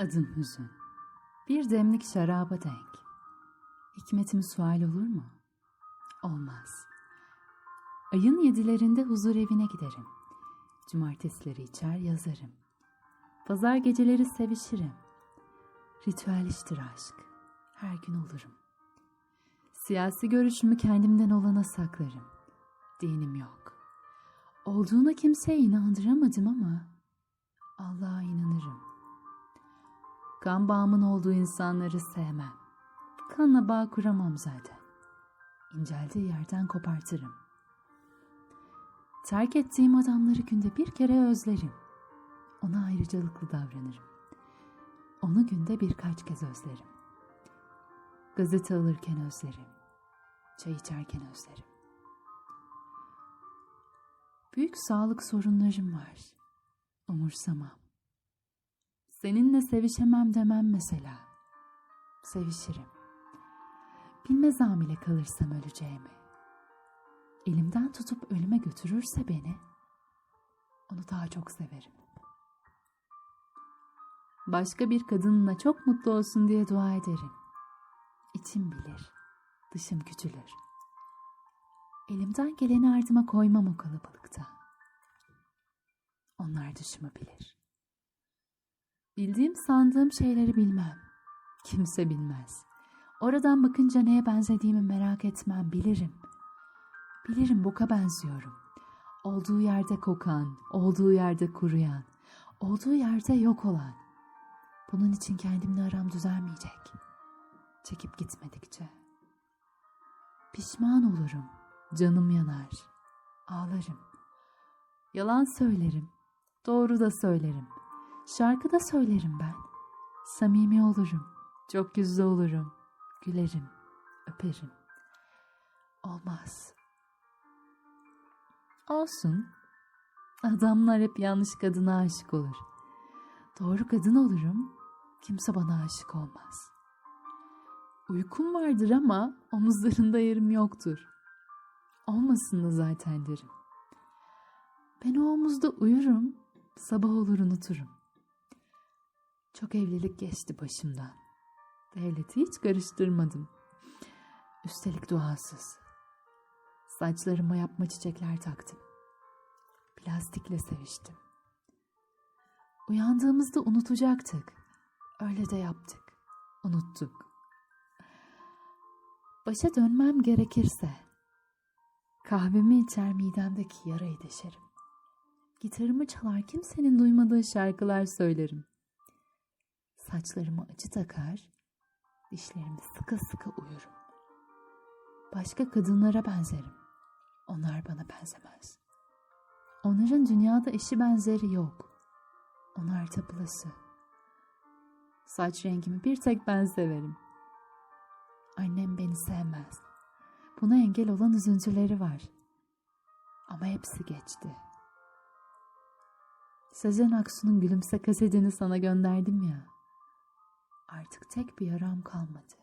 Adım hüzün. Bir demlik şaraba denk. Hikmetim sual olur mu? Olmaz. Ayın yedilerinde huzur evine giderim. Cumartesileri içer yazarım. Pazar geceleri sevişirim. Ritüel iştir aşk. Her gün olurum. Siyasi görüşümü kendimden olana saklarım. Dinim yok. Olduğuna kimseye inandıramadım ama Allah'a inanırım. Kan bağımın olduğu insanları sevmem. Kanla bağ kuramam zaten. İnceldiği yerden kopartırım. Terk ettiğim adamları günde bir kere özlerim. Ona ayrıcalıklı davranırım. Onu günde birkaç kez özlerim. Gazete alırken özlerim. Çay içerken özlerim. Büyük sağlık sorunlarım var. Umursamam. Seninle sevişemem demem mesela. Sevişirim. Bilmez hamile kalırsam öleceğimi. Elimden tutup ölüme götürürse beni, onu daha çok severim. Başka bir kadınla çok mutlu olsun diye dua ederim. İçim bilir, dışım küçülür. Elimden geleni ardıma koymam o kalabalıkta. Onlar dışımı bilir. Bildiğim sandığım şeyleri bilmem. Kimse bilmez. Oradan bakınca neye benzediğimi merak etmem, bilirim. Bilirim boka benziyorum. Olduğu yerde kokan, olduğu yerde kuruyan, olduğu yerde yok olan. Bunun için kendimle aram düzelmeyecek. Çekip gitmedikçe. Pişman olurum, canım yanar, ağlarım. Yalan söylerim, doğru da söylerim. Şarkı da söylerim ben. Samimi olurum, çok yüzlü olurum, gülerim, öperim. Olmaz. Olsun. Adamlar hep yanlış kadına aşık olur. Doğru kadın olurum, kimse bana aşık olmaz. Uykum vardır ama omuzlarında yerim yoktur. Olmasın da zaten derim. Ben o omuzda uyurum, sabah olur unuturum. Çok evlilik geçti başımdan. Devleti hiç karıştırmadım. Üstelik duasız. Saçlarıma yapma çiçekler taktım. Plastikle seviştim. Uyandığımızda unutacaktık. Öyle de yaptık. Unuttuk. Başa dönmem gerekirse kahvemi içer midemdeki yarayı deşerim. Gitarımı çalar kimsenin duymadığı şarkılar söylerim. Saçlarıma acı takar, dişlerimi sıkı sıkı uyurum. Başka kadınlara benzerim. Onlar bana benzemez. Onların dünyada eşi benzeri yok. Onlar tapılası. Saç rengimi bir tek ben severim. Annem beni sevmez. Buna engel olan üzüntüleri var. Ama hepsi geçti. Sezen Aksu'nun gülümse kasetini sana gönderdim ya. Artık tek bir yaram kalmadı.